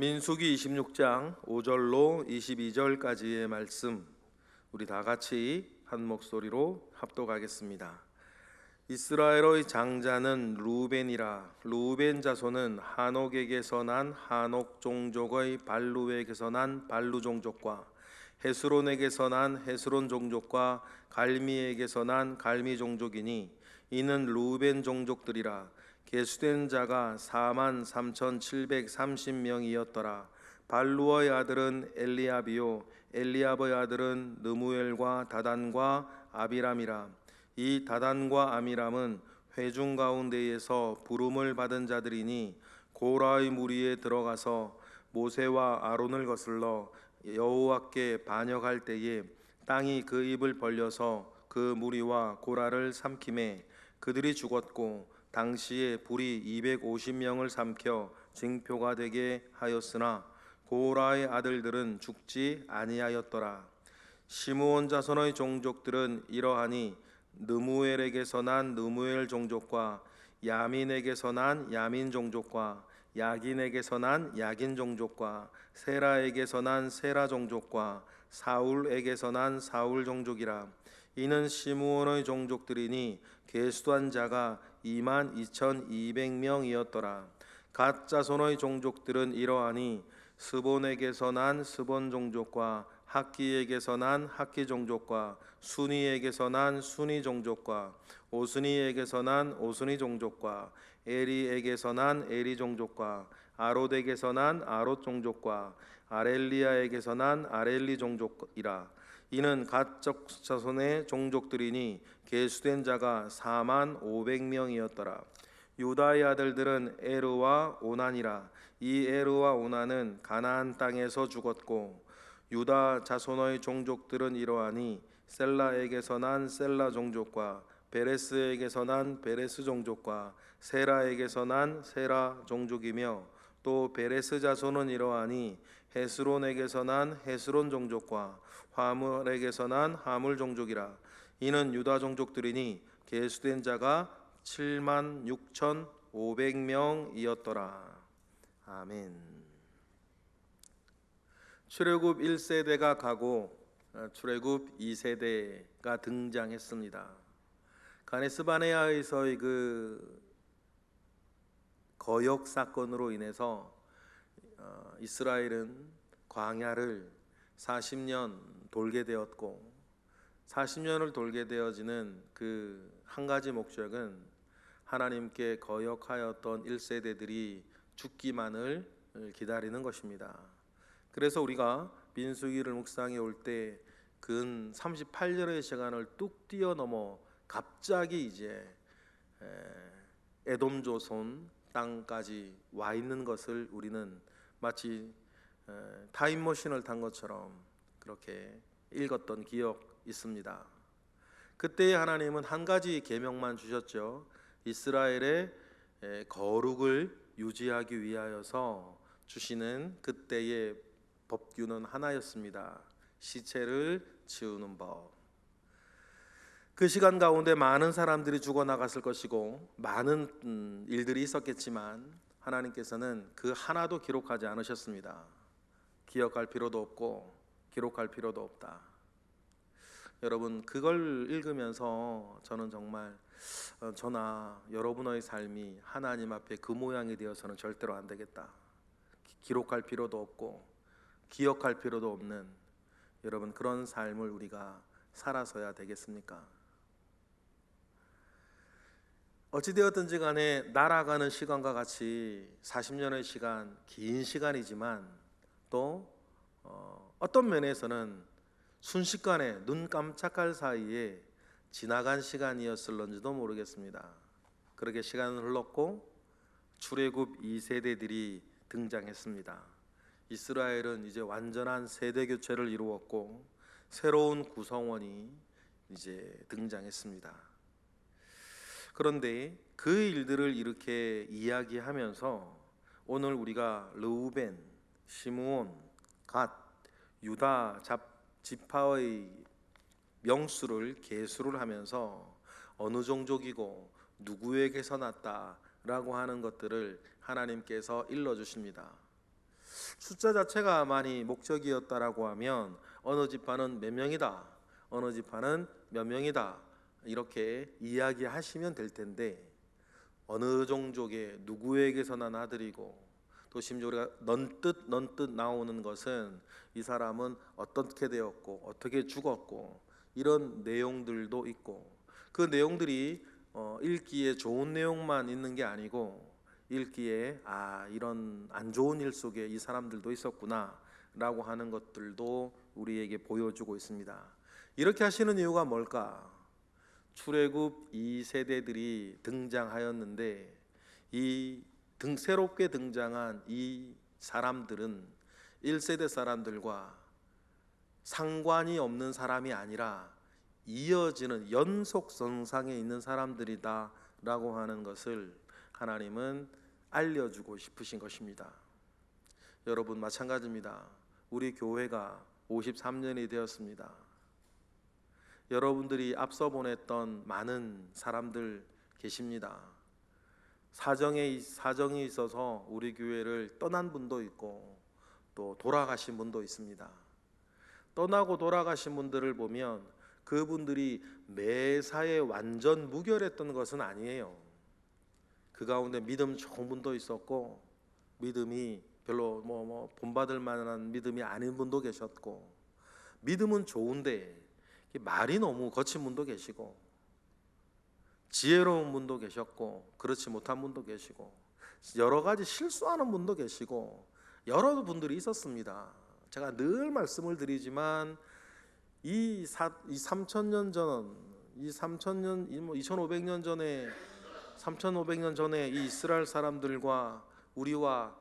민수기 26장 5절로 22절까지의 말씀 우리 다 같이 한 목소리로 합독하겠습니다. 이스라엘의 장자는 루벤이라 루벤 자손은 한옥에게서 난 한옥 종족의 발루에게서 난 발루 종족과 헤스론에게서 난 헤스론 종족과 갈미에게서 난 갈미 종족이니 이는 루벤 종족들이라 계수된 자가 4만 3,730명이었더라. 발루의 아들은 엘리압이요 엘리압의 아들은 느무엘과 다단과 아비람이라. 이 다단과 아미람은 회중 가운데에서 부름을 받은 자들이니 고라의 무리에 들어가서 모세와 아론을 거슬러 여호와께 반역할 때에 땅이 그 입을 벌려서 그 무리와 고라를 삼킴에 그들이 죽었고 당시에 불이 250명을 삼켜 징표가 되게 하였으나 고라의 아들들은 죽지 아니하였더라. 시므온 자손의 종족들은 이러하니 느무엘에게서 난 느무엘 종족과 야민에게서 난 야민 종족과 야긴에게서 난 야긴 종족과 세라에게서 난 세라 종족과 사울에게서 난 사울 종족이라 이는 시므온의 종족들이니 계수한 자가 2만 2,200명이었더라. 갓 자손의 종족들은 이러하니 스본에게서 난 스본 종족과 학기에게서 난 학기 종족과 순이에게서 난 순이 종족과 오순이에게서 난 오순이 종족과 에리에게서 난 에리 종족과 아롯에게서 난 아롯 종족과 아렐리아에게서 난 아렐리 종족이라 이는 가적 자손의 종족들이니 계수된 자가 4만 500명이었더라. 유다의 아들들은 에르와 오난이라. 이 에르와 오난은 가나안 땅에서 죽었고 유다 자손의 종족들은 이러하니 셀라에게서 난 셀라 종족과 베레스에게서 난 베레스 종족과 세라에게서 난 세라 종족이며 또 베레스 자손은 이러하니 헤스론에게서 난 헤스론 종족과 화물에게서 난 화물 종족이라 이는 유다 종족들이니 계수된 자가 7만 6천 500명이었더라 아멘. 출애굽 1세대가 가고 어, 출애굽 2세대가 등장했습니다. 가네스 바네아에서의 그 거역 사건으로 인해서 어, 이스라엘은 광야를 40년 돌게 되었고 40년을 돌게 되어지는 그 한 가지 목적은 하나님께 거역하였던 1세대들이 죽기만을 기다리는 것입니다. 그래서 우리가 민수기를 묵상해 올 때 근 38년의 시간을 뚝 뛰어넘어 갑자기 이제 에돔 조선 땅까지 와 있는 것을 우리는 마치 타임머신을 탄 것처럼 그렇게 읽었던 기억 있습니다. 그때 하나님은 한 가지 계명만 주셨죠. 이스라엘의 거룩을 유지하기 위하여서 주시는 그때의 법규는 하나였습니다. 시체를 치우는 법. 그 시간 가운데 많은 사람들이 죽어 나갔을 것이고 많은 음, 일들이 있었겠지만 하나님께서는 그 하나도 기록하지 않으셨습니다. 기억할 필요도 없고 기록할 필요도 없다. 여러분 그걸 읽으면서 저는 정말 어, 저나 여러분의 삶이 하나님 앞에 그 모양이 되어서는 절대로 안 되겠다. 기록할 필요도 없고 기억할 필요도 없는 여러분 그런 삶을 우리가 살아서야 되겠습니까? 어찌 되었든지 간에 날아가는 시간과 같이 40년의 시간 긴 시간이지만 또 어, 어떤 면에서는 순식간에 눈 깜짝할 사이에 지나간 시간이었을런지도 모르겠습니다. 그렇게 시간은 흘렀고 출애굽 2세대들이 등장했습니다. 이스라엘은 이제 완전한 세대 교체를 이루었고 새로운 구성원이 이제 등장했습니다. 그런데 그 일들을 이렇게 이야기하면서 오늘 우리가 르우벤, 시므온, 갓, 유다 잡 지파의 명수를 계수를 하면서 어느 종족이고 누구에게서 났다라고 하는 것들을 하나님께서 일러 주십니다. 숫자 자체가 많이 목적이었다라고 하면 어느 지파는 몇 명이다, 어느 지파는 몇 명이다 이렇게 이야기하시면 될 텐데 어느 종족의 누구에게서 난 아들이고 또 심지어 우리가 넌뜻 넌뜻 나오는 것은 이 사람은 어떻게 되었고 어떻게 죽었고 이런 내용들도 있고 그 내용들이 어, 읽기에 좋은 내용만 있는 게 아니고 읽기에 아 이런 안 좋은 일 속에 이 사람들도 있었구나라고 하는 것들도 우리에게 보여주고 있습니다. 이렇게 하시는 이유가 뭘까? 출애굽 이 세대들이 등장하였는데 이 등 새롭게 등장한 이 사람들은 1세대 사람들과 상관이 없는 사람이 아니라 이어지는 연속 선상에 있는 사람들이다라고 하는 것을 하나님은 알려주고 싶으신 것입니다. 여러분 마찬가지입니다. 우리 교회가 53년이 되었습니다. 여러분들이 앞서 보냈던 많은 사람들 계십니다. 사정에 사정이 있어서 우리 교회를 떠난 분도 있고 또 돌아가신 분도 있습니다. 떠나고 돌아가신 분들을 보면 그분들이 매사에 완전 무결했던 것은 아니에요. 그 가운데 믿음 좋은 분도 있었고 믿음이 별로 뭐, 뭐 본받을 만한 믿음이 아닌 분도 계셨고 믿음은 좋은데 말이 너무 거친 분도 계시고 지혜로운 분도 계셨고 그렇지 못한 분도 계시고 여러 가지 실수하는 분도 계시고 여러 분들이 있었습니다. 제가 늘 말씀을 드리지만 이, 사, 이 3천년 전, 이 3천년, 이뭐 2,500년 전에 3,500년 전에 이 이스라엘 사람들과 우리와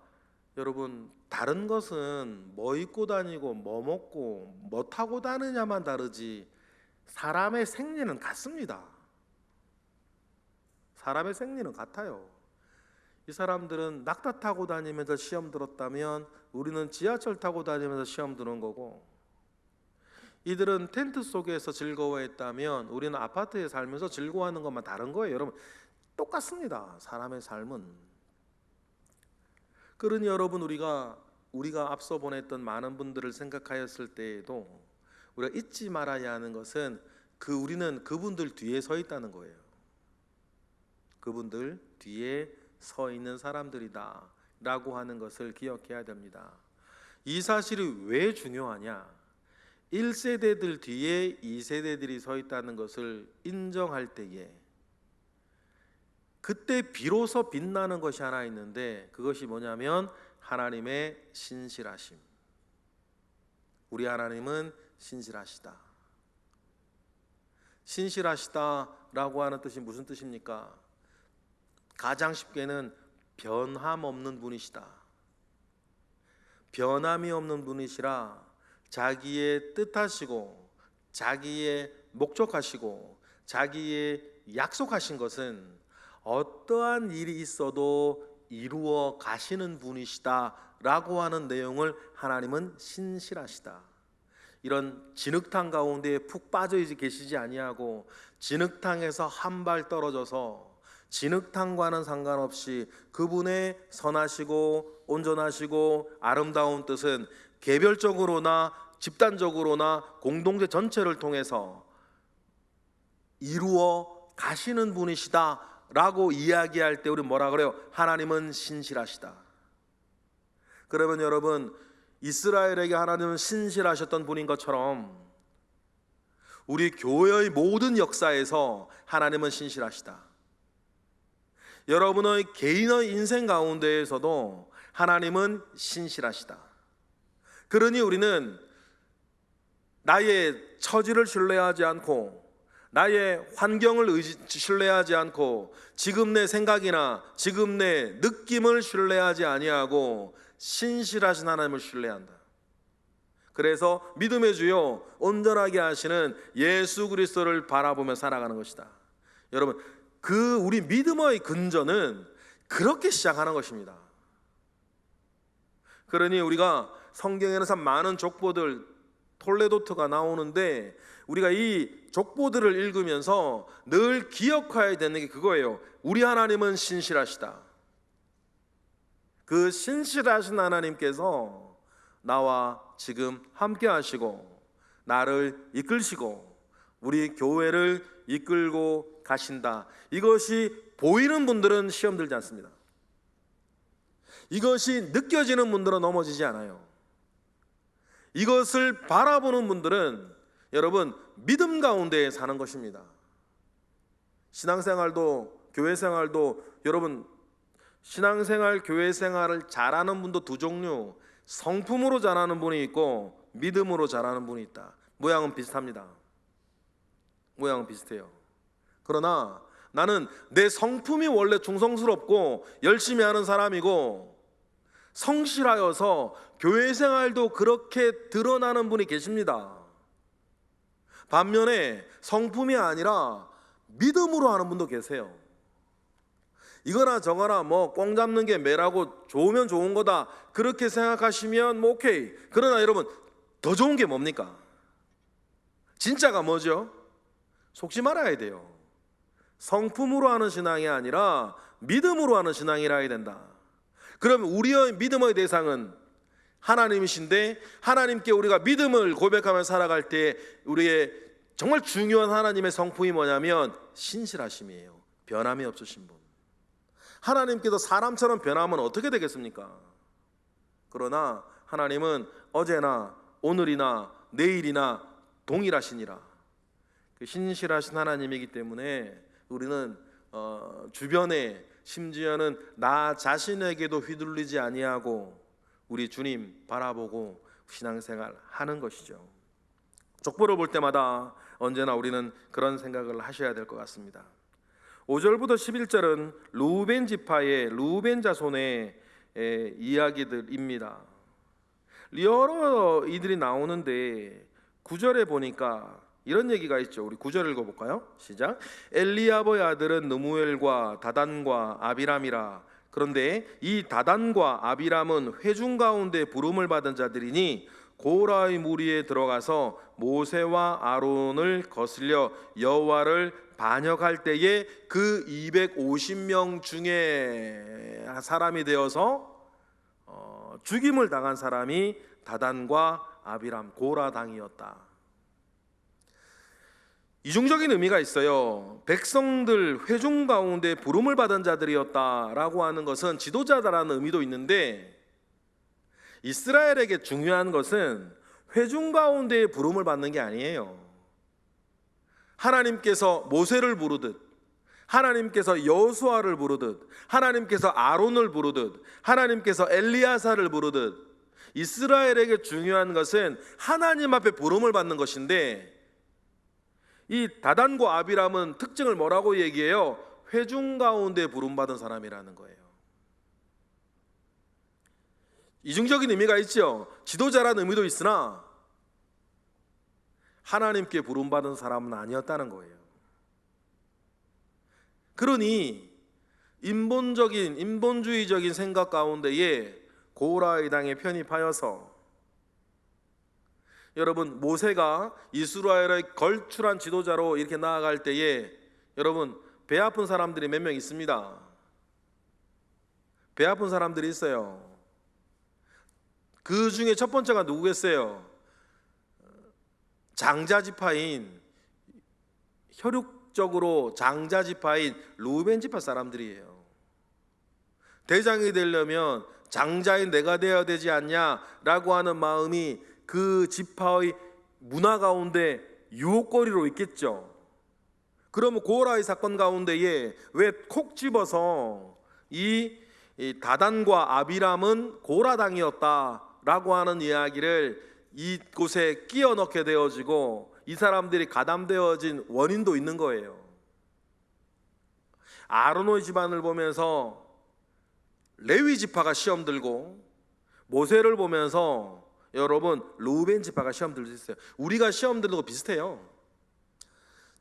여러분 다른 것은 뭐 입고 다니고 뭐 먹고 뭐 타고 다니냐만 다르지 사람의 생리는 같습니다. 사람의 생리는 같아요. 이 사람들은 낙타 타고 다니면서 시험 들었다면 우리는 지하철 타고 다니면서 시험 드는 거고 이들은 텐트 속에서 즐거워했다면 우리는 아파트에 살면서 즐거워하는 것만 다른 거예요. 여러분 똑같습니다. 사람의 삶은 그러니 여러분 우리가 우리가 앞서 보냈던 많은 분들을 생각하였을 때에도 우리가 잊지 말아야 하는 것은 그 우리는 그분들 뒤에 서 있다는 거예요. 그분들 뒤에 서 있는 사람들이다 라고 하는 것을 기억해야 됩니다. 이 사실이 왜 중요하냐? 1세대들 뒤에 2세대들이 서 있다는 것을 인정할 때에 그때 비로소 빛나는 것이 하나 있는데 그것이 뭐냐면 하나님의 신실하심. 우리 하나님은 신실하시다. 신실하시다라고 하는 뜻이 무슨 뜻입니까? 가장 쉽게는 변함 없는 분이시다. 변함이 없는 분이시라 자기의 뜻하시고 자기의 목적하시고 자기의 약속하신 것은 어떠한 일이 있어도 이루어 가시는 분이시다라고 하는 내용을 하나님은 신실하시다. 이런 진흙탕 가운데 푹 빠져 계시지 아니하고 진흙탕에서 한 발 떨어져서 진흙탕과는 상관없이 그분의 선하시고 온전하시고 아름다운 뜻은 개별적으로나 집단적으로나 공동체 전체를 통해서 이루어 가시는 분이시다라고 이야기할 때 우리 뭐라 그래요? 하나님은 신실하시다. 그러면 여러분 이스라엘에게 하나님은 신실하셨던 분인 것처럼 우리 교회의 모든 역사에서 하나님은 신실하시다. 여러분의 개인의 인생 가운데에서도 하나님은 신실하시다. 그러니 우리는 나의 처지를 신뢰하지 않고 나의 환경을 의지, 신뢰하지 않고 지금 내 생각이나 지금 내 느낌을 신뢰하지 아니하고 신실하신 하나님을 신뢰한다. 그래서 믿음의 주요 온전하게 하시는 예수 그리스도를 바라보며 살아가는 것이다. 여러분 그 우리 믿음의 근저는 그렇게 시작하는 것입니다. 그러니 우리가 성경에는 참 많은 족보들 톨레도트가 나오는데 우리가 이 족보들을 읽으면서 늘 기억해야 되는 게 그거예요. 우리 하나님은 신실하시다. 그 신실하신 하나님께서 나와 지금 함께 하시고 나를 이끌시고 우리 교회를 이끌고 가신다. 이것이 보이는 분들은 시험 들지 않습니다. 이것이 느껴지는 분들은 넘어지지 않아요. 이것을 바라보는 분들은 여러분 믿음 가운데 사는 것입니다. 신앙생활도 교회 생활도 여러분 신앙생활 교회 생활을 잘하는 분도 두 종류 성품으로 잘하는 분이 있고 믿음으로 잘하는 분이 있다. 모양은 비슷합니다. 모양은 비슷해요. 그러나 나는 내 성품이 원래 충성스럽고 열심히 하는 사람이고 성실하여서 교회 생활도 그렇게 드러나는 분이 계십니다. 반면에 성품이 아니라 믿음으로 하는 분도 계세요. 이거나 저거나 뭐 꽁 잡는 게 매라고 좋으면 좋은 거다. 그렇게 생각하시면 뭐 오케이. 그러나 여러분 더 좋은 게 뭡니까? 진짜가 뭐죠? 속지 말아야 돼요. 성품으로 하는 신앙이 아니라 믿음으로 하는 신앙이라 해야 된다. 그러면 우리의 믿음의 대상은 하나님이신데 하나님께 우리가 믿음을 고백하며 살아갈 때 우리의 정말 중요한 하나님의 성품이 뭐냐면 신실하심이에요. 변함이 없으신 분. 하나님께서 사람처럼 변하면 어떻게 되겠습니까? 그러나 하나님은 어제나 오늘이나 내일이나 동일하시니라. 그 신실하신 하나님이기 때문에 우리는 어, 주변에 심지어는 나 자신에게도 휘둘리지 아니하고 우리 주님 바라보고 신앙생활 하는 것이죠. 족보를 볼 때마다 언제나 우리는 그런 생각을 하셔야 될 것 같습니다. 5절부터 11절은 루벤 지파의 루벤 자손의 에, 이야기들입니다. 여러 이들이 나오는데 9절에 보니까 이런 얘기가 있죠. 우리 9절 읽어 볼까요? 시작. 엘리야보의 아들은 느무엘과 다단과 아비람이라. 그런데 이 다단과 아비람은 회중 가운데 부름을 받은 자들이니 고라의 무리에 들어가서 모세와 아론을 거슬려 여호와를 반역할 때에 그 250명 중에 사람이 되어서 어, 죽임을 당한 사람이 다단과 아비람 고라 당이었다. 이중적인 의미가 있어요. 백성들 회중 가운데 부름을 받은 자들이었다라고 하는 것은 지도자다라는 의미도 있는데 이스라엘에게 중요한 것은 회중 가운데 부름을 받는 게 아니에요. 하나님께서 모세를 부르듯 하나님께서 여호수아를 부르듯 하나님께서 아론을 부르듯 하나님께서 엘리야사를 부르듯 이스라엘에게 중요한 것은 하나님 앞에 부름을 받는 것인데 이 다단과 아비람은 특징을 뭐라고 얘기해요? 회중 가운데 부름 받은 사람이라는 거예요. 이중적인 의미가 있죠. 지도자라는 의미도 있으나 하나님께 부름받은 사람은 아니었다는 거예요. 그러니 인본적인 인본주의적인 생각 가운데에 고라의 당에 편입하여서 여러분 모세가 이스라엘의 걸출한 지도자로 이렇게 나아갈 때에 여러분 배 아픈 사람들이 몇 명 있습니다. 배 아픈 사람들이 있어요. 그 중에 첫 번째가 누구겠어요? 장자지파인 혈육적으로 장자지파인 루벤 지파 사람들이에요. 대장이 되려면 장자인 내가 되어야 되지 않냐라고 하는 마음이 그 지파의 문화 가운데 유혹거리로 있겠죠. 그러면 고라의 사건 가운데에 왜 콕 집어서 이, 이 다단과 아비람은 고라당이었다 라고 하는 이야기를 이곳에 끼워 넣게 되어지고 이 사람들이 가담되어진 원인도 있는 거예요. 아로노의 집안을 보면서 레위 지파가 시험 들고 모세를 보면서 여러분 루벤 지파가 시험 들수 있어요. 우리가 시험 거 비슷해요.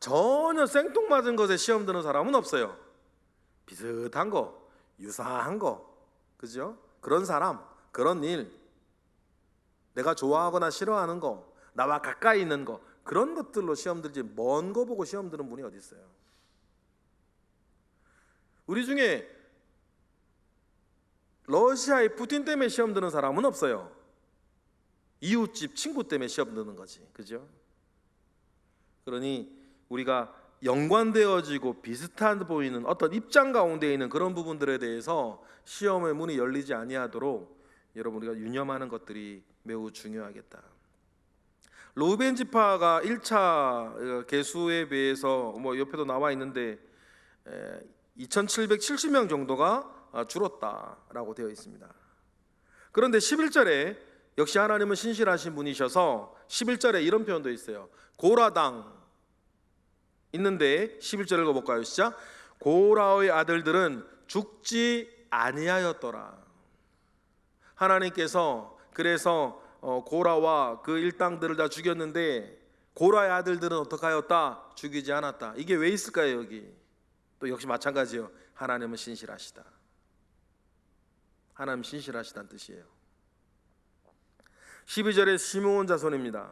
전혀 생뚱맞은 것에 시험 드는 사람은 없어요. 비슷한 거, 유사한 거, 그죠? 그런 사람, 그런 일, 내가 좋아하거나 싫어하는 거, 나와 가까이 있는 거, 그런 것들로 시험 들지 먼 거 보고 시험 드는 분이 어디 있어요? 우리 중에 러시아의 푸틴 때문에 시험 드는 사람은 없어요. 이웃집 친구 때문에 시험 드는 거지. 그죠? 그러니 우리가 연관되어지고 비슷한 보이는 어떤 입장 가운데 있는 그런 부분들에 대해서 시험의 문이 열리지 아니하도록 여러분 우리가 유념하는 것들이 매우 중요하겠다. 로벤 지파가 1차 개수에 비해서 뭐 옆에도 나와 있는데 2,770명 정도가 아, 줄었다라고 되어 있습니다. 그런데 11절에 역시 하나님은 신실하신 분이셔서 11절에 이런 표현도 있어요. 고라당 있는데 11절 읽어볼까요? 시작. 고라의 아들들은 죽지 아니하였더라. 하나님께서 그래서 어, 고라와 그 일당들을 다 죽였는데 고라의 아들들은 어떻게 하였다? 죽이지 않았다. 이게 왜 있을까요, 여기? 또 역시 마찬가지요. 하나님은 신실하시다. 하나님 신실하시다는 뜻이에요. 12절에 시므온 자손입니다.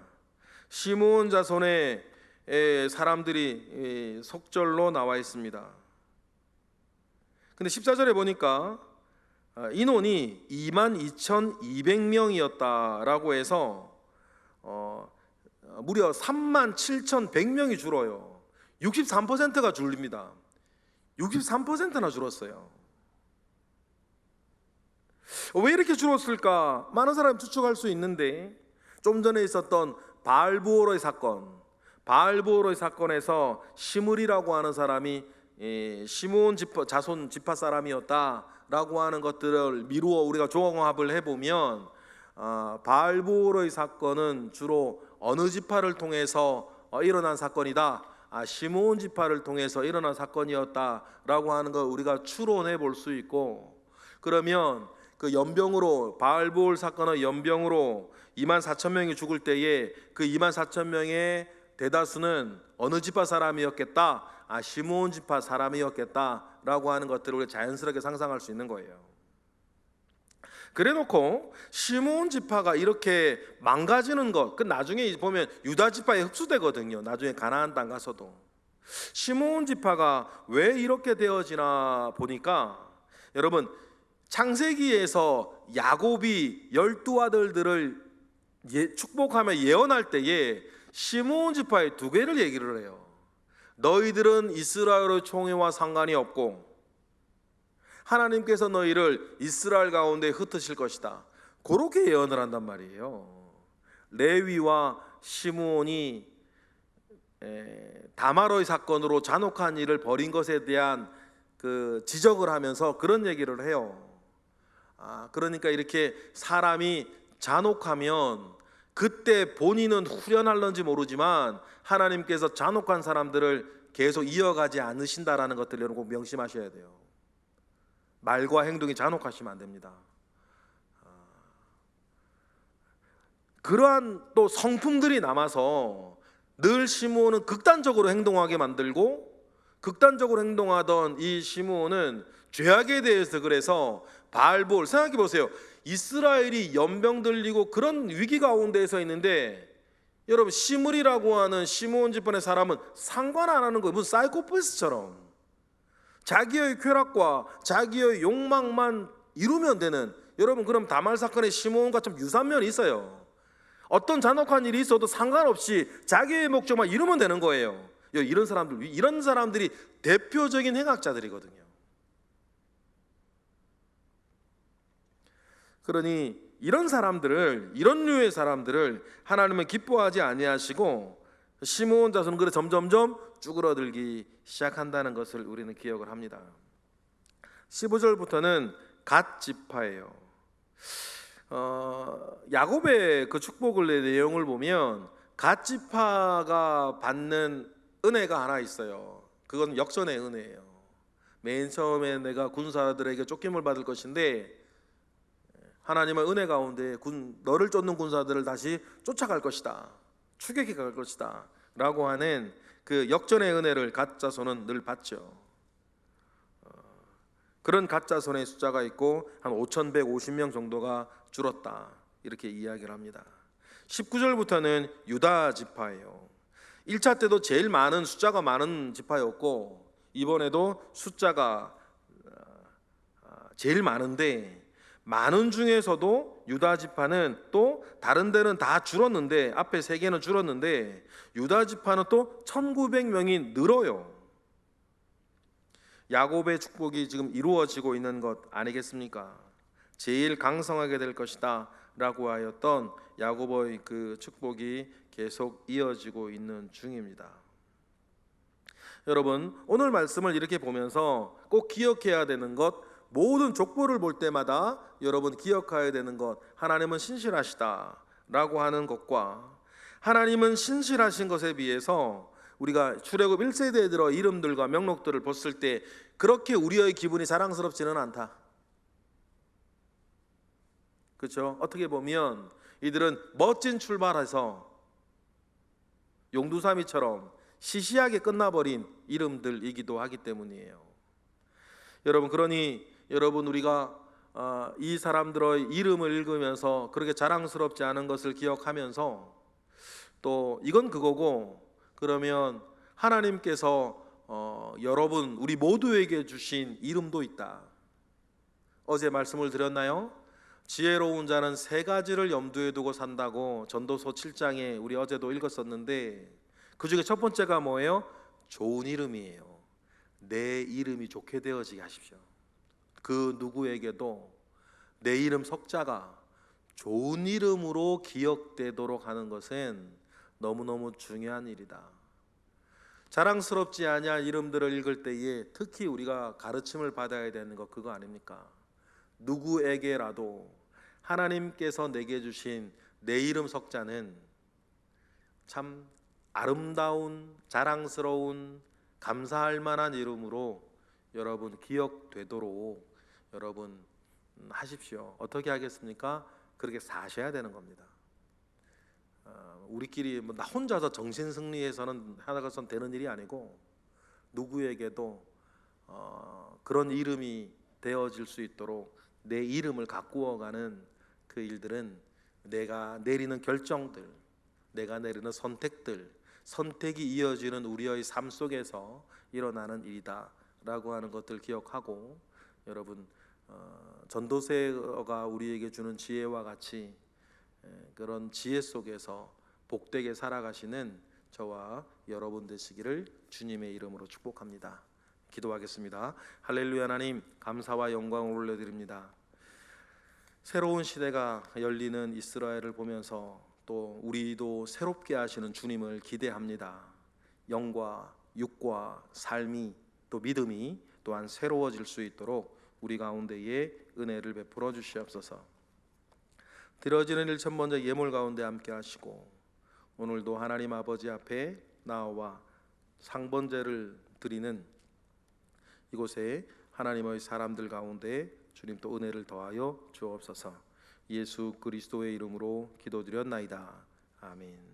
시므온 자손의 에, 사람들이 에, 속절로 나와 있습니다. 근데 14절에 보니까 아, 인원이 2만 2,200명이었다라고 해서 어, 무려 3만 7,100명이 줄어요. 63%가 줄립니다. 63%나 줄었어요. 왜 이렇게 줄었을까? 많은 사람이 추측할 수 있는데 좀 전에 있었던 바알부오로의 사건, 바알부오로의 사건에서 시므리라고 하는 사람이 예, 시므온 자손 지파 사람이었다 라고 하는 것들을 미루어 우리가 종합을 해보면 어, 바알부오로의 사건은 주로 어느 지파를 통해서 어, 일어난 사건이다. 아, 시므온 지파를 통해서 일어난 사건이었다라고 하는 걸 우리가 추론해 볼 수 있고 그러면 그 연병으로 바알부올 사건의 연병으로 2만 4천 명이 죽을 때에 그 2만 4천 명의 대다수는 어느 지파 사람이었겠다. 아 시므온 지파 사람이었겠다라고 하는 것들을 우리가 자연스럽게 상상할 수 있는 거예요. 그래놓고 시므온 지파가 이렇게 망가지는 것, 그 나중에 보면 유다 지파에 흡수되거든요. 나중에 가나안 땅 가서도 시므온 지파가 왜 이렇게 되어지나 보니까 여러분 창세기에서 야곱이 열두 아들들을 예, 축복하며 예언할 때에 시므온 지파의 두 개를 얘기를 해요. 너희들은 이스라엘의 총회와 상관이 없고 하나님께서 너희를 이스라엘 가운데 흩으실 것이다. 그렇게 예언을 한단 말이에요. 레위와 시므온이 다마로의 사건으로 잔혹한 일을 벌인 것에 대한 그 지적을 하면서 그런 얘기를 해요. 아, 그러니까 이렇게 사람이 잔혹하면 그때 본인은 후련할런지 모르지만 하나님께서 잔혹한 사람들을 계속 이어가지 않으신다라는 것들 여러분 꼭 명심하셔야 돼요. 말과 행동이 잔혹하시면 안 됩니다. 아, 그러한 또 성품들이 남아서 늘 시므온은 극단적으로 행동하게 만들고 극단적으로 행동하던 이 시므온은 죄악에 대해서 그래서 발볼 생각해 보세요. 이스라엘이 연병 들리고 그런 위기 가운데서 있는데 여러분 시므리라고 하는 시므온 집안의 사람은 상관 안 하는 거예요. 무슨 사이코패스처럼 자기의 쾌락과 자기의 욕망만 이루면 되는 여러분 그럼 다말 사건의 시므온과 좀 유사한 면이 있어요. 어떤 잔혹한 일이 있어도 상관없이 자기의 목적만 이루면 되는 거예요. 이런 사람들 이런 사람들이 대표적인 행악자들이거든요. 그러니 이런 사람들을 이런 류의 사람들을 하나님은 기뻐하지 아니하시고 시므온 자손은 그래 점점점 쭈그러들기 시작한다는 것을 우리는 기억을 합니다. 15절부터는 갓 지파예요. 어, 야곱의 그 축복을 내용을 보면 갓 지파가 받는 은혜가 하나 있어요. 그건 역전의 은혜예요. 맨 처음에 내가 군사들에게 쫓김을 받을 것인데 하나님의 은혜 가운데 군 너를 쫓는 군사들을 다시 쫓아갈 것이다. 추격해 갈 것이다. 라고 하는 그 역전의 은혜를 가짜손은 늘 받죠. 어, 그런 가짜 손의 숫자가 있고 한 5,150명 정도가 줄었다. 이렇게 이야기를 합니다. 19절부터는 유다 지파예요. 1차 때도 제일 많은 숫자가 많은 지파였고 이번에도 숫자가 어, 제일 많은데 많은 중에서도 유다 지파는 또 다른 데는 다 줄었는데 앞에 세 개는 줄었는데 유다 지파는 또 1900명이 늘어요. 야곱의 축복이 지금 이루어지고 있는 것 아니겠습니까? 제일 강성하게 될 것이다라고 하였던 야곱의 그 축복이 계속 이어지고 있는 중입니다. 여러분, 오늘 말씀을 이렇게 보면서 꼭 기억해야 되는 것 모든 족보를 볼 때마다 여러분 기억해야 되는 것 하나님은 신실하시다라고 하는 것과 하나님은 신실하신 것에 비해서 우리가 출애굽 1세대에 들어 이름들과 명록들을 봤을 때 그렇게 우리의 기분이 자랑스럽지는 않다. 그렇죠? 어떻게 보면 이들은 멋진 출발해서 용두사미처럼 시시하게 끝나버린 이름들이기도 하기 때문이에요. 여러분 그러니 여러분 우리가 어, 이 사람들의 이름을 읽으면서 그렇게 자랑스럽지 않은 것을 기억하면서 또 이건 그거고 그러면 하나님께서 어, 여러분 우리 모두에게 주신 이름도 있다. 어제 말씀을 드렸나요? 지혜로운 자는 세 가지를 염두에 두고 산다고 전도서 7장에 우리 어제도 읽었었는데 그 중에 첫 번째가 뭐예요? 좋은 이름이에요. 내 이름이 좋게 되어지게 하십시오. 그 누구에게도 내 이름 석자가 좋은 이름으로 기억되도록 하는 것은 너무너무 중요한 일이다. 자랑스럽지 아니한 이름들을 읽을 때에 특히 우리가 가르침을 받아야 되는 것 그거 아닙니까? 누구에게라도 하나님께서 내게 주신 내 이름 석자는 참 아름다운 자랑스러운 감사할 만한 이름으로 여러분 기억되도록 여러분 하십시오. 어떻게 하겠습니까? 그렇게 사셔야 되는 겁니다. 어, 우리끼리 뭐 나 혼자서 정신 승리해서는 하나가선 되는 일이 아니고 누구에게도 어, 그런 이름이 되어질 수 있도록 내 이름을 가꾸어가는 그 일들은 내가 내리는 결정들, 내가 내리는 선택들, 선택이 이어지는 우리의 삶 속에서 일어나는 일이다라고 하는 것들 기억하고 여러분 어, 전도서가 우리에게 주는 지혜와 같이 에, 그런 지혜 속에서 복되게 살아가시는 저와 여러분 되시기를 주님의 이름으로 축복합니다. 기도하겠습니다. 할렐루야 하나님 감사와 영광을 올려드립니다. 새로운 시대가 열리는 이스라엘을 보면서 또 우리도 새롭게 하시는 주님을 기대합니다. 영과 육과 삶이 또 믿음이 또한 새로워질 수 있도록 우리 가운데에 은혜를 베풀어 주시옵소서. 드려지는 일천 번째 예물 가운데 함께 하시고 오늘도 하나님 아버지 앞에 나와 상번제를 드리는 이곳에 하나님의 사람들 가운데 주님 또 은혜를 더하여 주옵소서. 예수 그리스도의 이름으로 기도드렸나이다. 아멘.